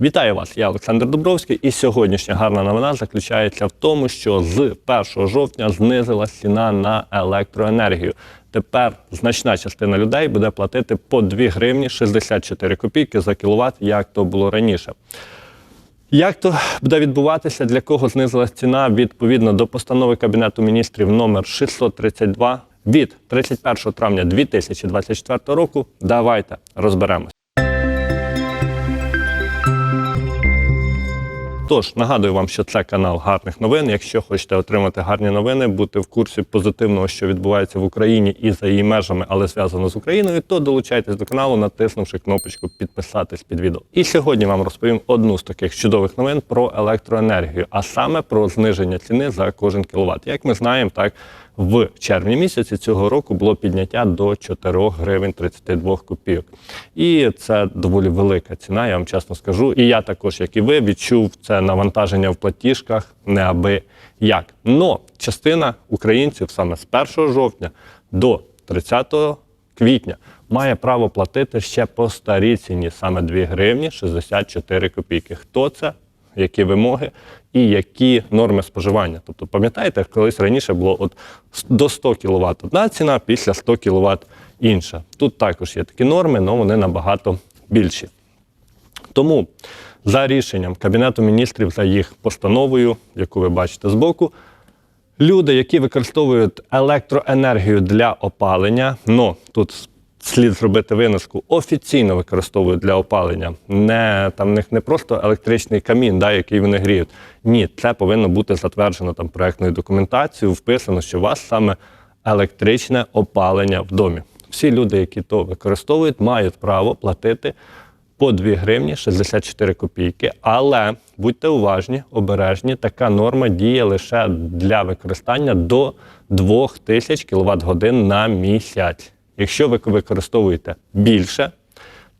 Вітаю вас, я Олександр Дубровський, і сьогоднішня гарна новина заключається в тому, що з 1 жовтня знизилась ціна на електроенергію. Тепер значна частина людей буде платити по 2 гривні 64 копійки за кіловат, як то було раніше. Як то буде відбуватися, для кого знизилась ціна відповідно до постанови Кабінету міністрів номер 632 від 31 травня 2024 року? Давайте розберемось. Тож нагадую вам, що це канал гарних новин. Якщо хочете отримати гарні новини, бути в курсі позитивного, що відбувається в Україні і за її межами, але зв'язано з Україною, то долучайтесь до каналу, натиснувши кнопочку підписатись під відео. І сьогодні вам розповім одну з таких чудових новин про електроенергію, а саме про зниження ціни за кожен кіловат. Як ми знаємо, так в червні місяці цього року було підняття до 4 гривень 32 копійок. І це доволі велика ціна, я вам чесно скажу. І я також, як і ви, відчув це навантаження в платіжках не аби як. Но частина українців саме з 1 жовтня до 30 квітня має право платити ще по старій ціні, саме 2 гривні 64 копійки. Хто це? Які вимоги і які норми споживання. Тобто, пам'ятаєте, колись раніше було от до 100 кВт одна ціна, після 100 кВт інша. Тут також є такі норми, але вони набагато більші. Тому за рішенням Кабінету міністрів, за їх постановою, яку ви бачите збоку, люди, які використовують електроенергію для опалення, ну тут слід зробити виноску, офіційно використовують для опалення. Не там в них не просто електричний камін, да, який вони гріють. Ні, це повинно бути затверджено там проектною документацією, вписано, що у вас саме електричне опалення в домі. Всі люди, які то використовують, мають право платити по 2 гривні 64 копійки. Але будьте уважні, обережні, така норма діє лише для використання до 2000 кВт годин на місяць. Якщо ви використовуєте більше,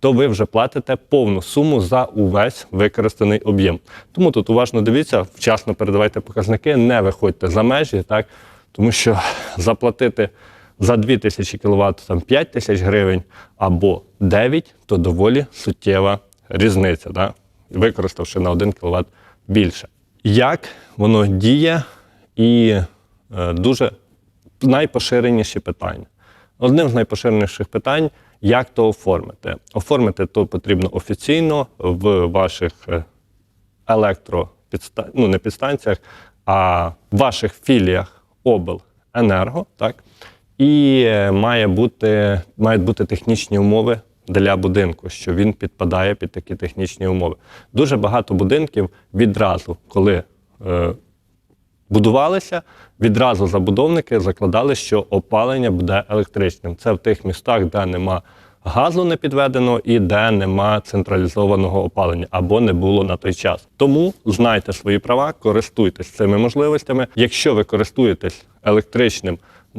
то ви вже платите повну суму за увесь використаний об'єм. Тому тут уважно дивіться, вчасно передавайте показники, не виходьте за межі, так? тому що заплатити за 2000 кВт там 5 тисяч гривень або 9, то доволі суттєва різниця, да? використавши на 1 кВт більше. Як воно діє і е, дуже найпоширеніші питання. Одним з найпоширеніших питань, як то оформити. Оформити то потрібно офіційно в ваших е, ну не підстанціях, а в ваших філіях обленерго, так? І е, має бути, мають бути технічні умови для будинку, що він підпадає під такі технічні умови. Дуже багато будинків відразу, коли е, будувалися, відразу забудовники закладали, що опалення буде електричним. Це в тих містах, де нема газу не підведено і де нема централізованого опалення або не було на той час. Тому знайте свої права, користуйтесь цими можливостями. Якщо ви користуєтесь електричним,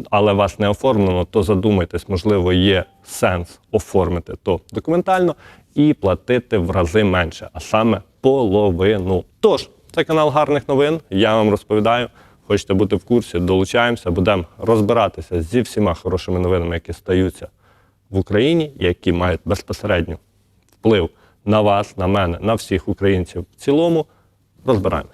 але вас не оформлено, то задумайтесь, можливо, є сенс оформити то документально і платити в рази менше, а саме половину. Тож, це канал гарних новин. Я вам розповідаю. Хочете бути в курсі, долучаємося, будемо розбиратися зі всіма хорошими новинами, які стаються в Україні, які мають безпосередньо вплив на вас, на мене, на всіх українців в цілому. Розбираємося.